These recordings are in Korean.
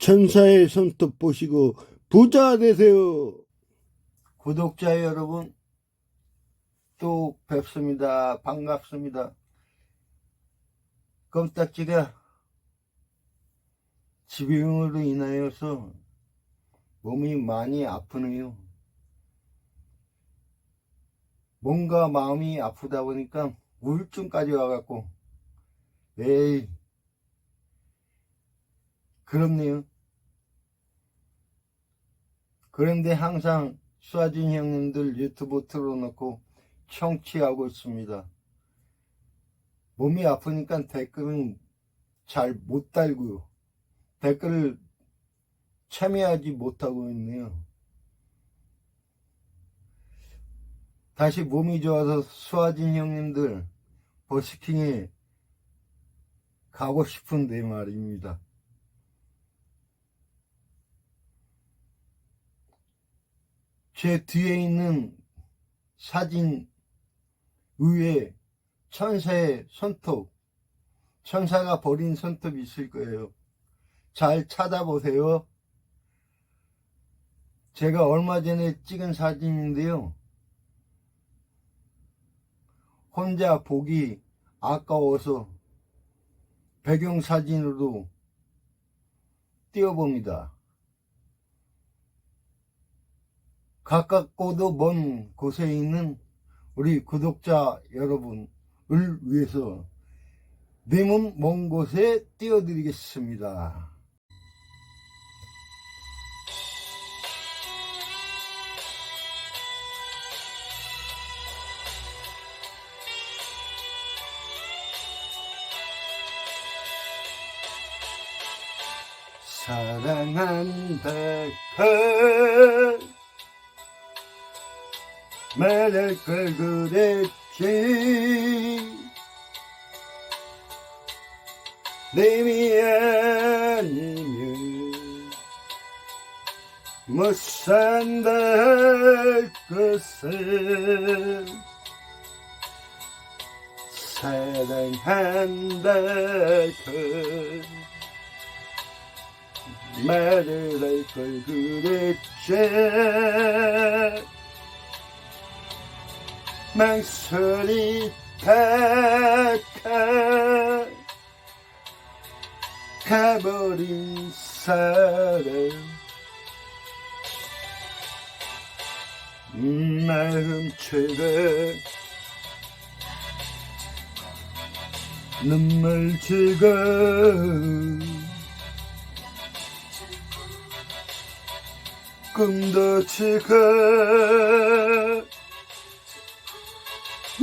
천사의 손톱 보시고 부자 되세요. 구독자 여러분, 또 뵙습니다. 반갑습니다. 껌딱지가 지병으로 인하여서 몸이 많이 아프네요. 뭔가 마음이 아프다 보니까 우울증까지 와갖고, 에이, 그렇네요. 그런데 항상 수아진 형님들 유튜브 틀어놓고 청취하고 있습니다. 몸이 아프니까 댓글은 잘 못 달고요. 댓글을 참여하지 못하고 있네요. 다시 몸이 좋아서 수아진 형님들 버스킹에 가고 싶은데 말입니다. 제 뒤에 있는 사진 위에 천사의 손톱, 천사가 버린 손톱이 있을 거예요. 잘 찾아보세요. 제가 얼마 전에 찍은 사진인데요. 혼자 보기 아까워서 배경사진으로 띄워봅니다. 가깝고도 먼 곳에 있는 우리 구독자 여러분을 위해서 내몸 먼 곳에 띄워드리겠습니다. 사랑한다 그 말할 걸 그랬지 내미 탁하 가버린 사람. 마음처럼 눈물 지고 꿈도 지고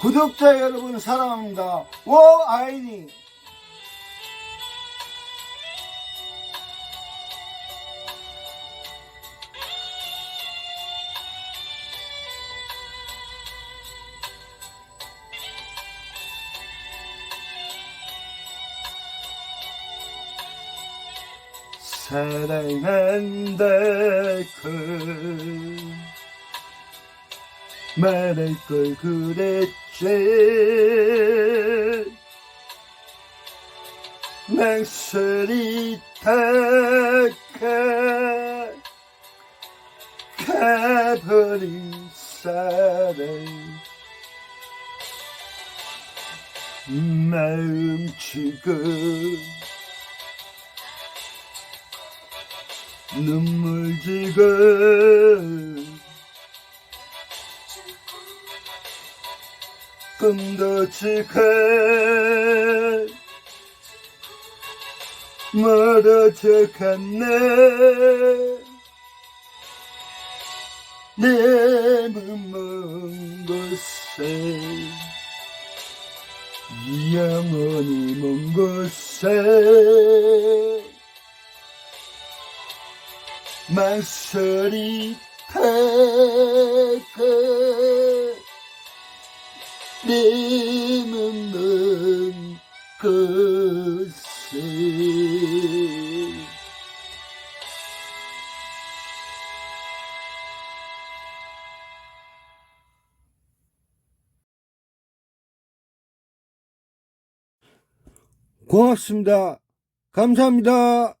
구독자 여러분 사랑합니다. 워 아이니 사랑한다 그 말할 걸 그랬지 망설이 탁하 가버린 사랑 마음 치고 눈물 지 고 꿈도 지고 멀어 져 갔네. 내 몸먼 곳에 영원히 먼 곳에 망설이 타가 내놓는 것에 고맙습니다. 감사합니다.